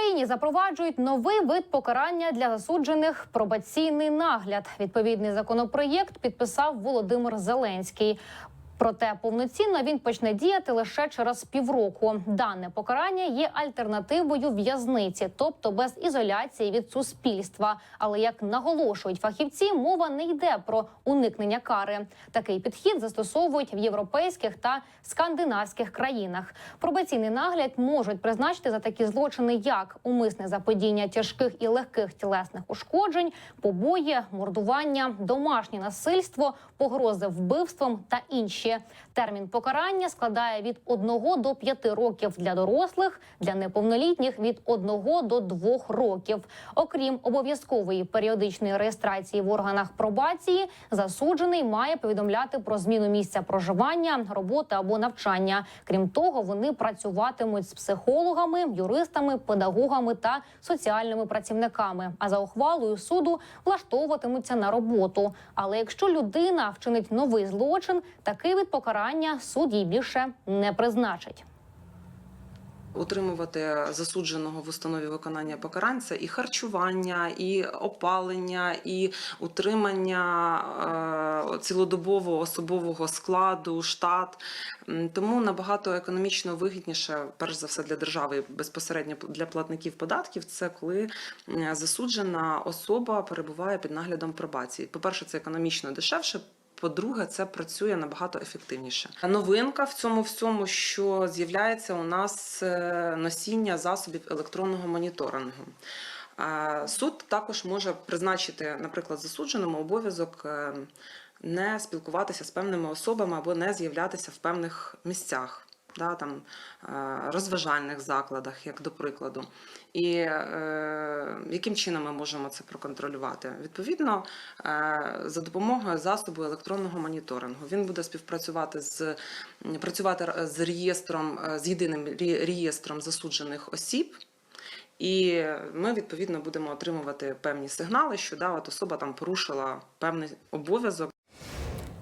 Україні запроваджують новий вид покарання для засуджених пробаційний нагляд. Відповідний законопроєкт підписав Володимир Зеленський. Проте повноцінно він почне діяти лише через півроку. Дане покарання є альтернативою в'язниці, тобто без ізоляції від суспільства. Але як наголошують фахівці, мова не йде про уникнення кари. Такий підхід застосовують в європейських та скандинавських країнах. Пробаційний нагляд можуть призначити за такі злочини, як умисне заподіння тяжких і легких тілесних ушкоджень, побої, мордування, домашнє насильство, погрози вбивством та інші. Термін покарання складає від 1 до 5 років для дорослих, для неповнолітніх від 1 до 2 років. Окрім обов'язкової періодичної реєстрації в органах пробації, засуджений має повідомляти про зміну місця проживання, роботи або навчання. Крім того, вони працюватимуть з психологами, юристами, педагогами та соціальними працівниками. А за ухвалою суду влаштовуватимуться на роботу. Але якщо людина вчинить новий злочин, такий вид покарання суд їй більше не призначить. Утримувати засудженого в установі виконання покарань це і харчування, і опалення, і утримання е, цілодобового особового складу, штат. Тому набагато економічно вигідніше, перш за все для держави, безпосередньо для платників податків, це коли засуджена особа перебуває під наглядом пробації. По-перше, це економічно дешевше. По-друге, це працює набагато ефективніше. Новинка в цьому всьому, що з'являється у нас е, носіння засобів електронного моніторингу. Суд також може призначити, наприклад, засудженому обов'язок е, не спілкуватися з певними особами або не з'являтися в певних місцях. Да, там, е, розважальних закладах, як до прикладу. І е, яким чином ми можемо це проконтролювати? Відповідно, е, за допомогою засобу електронного моніторингу. Він буде співпрацювати з працювати з реєстром, е, з єдиним реєстром засуджених осіб. І ми відповідно будемо отримувати певні сигнали, що да, от особа там порушила певний обов'язок.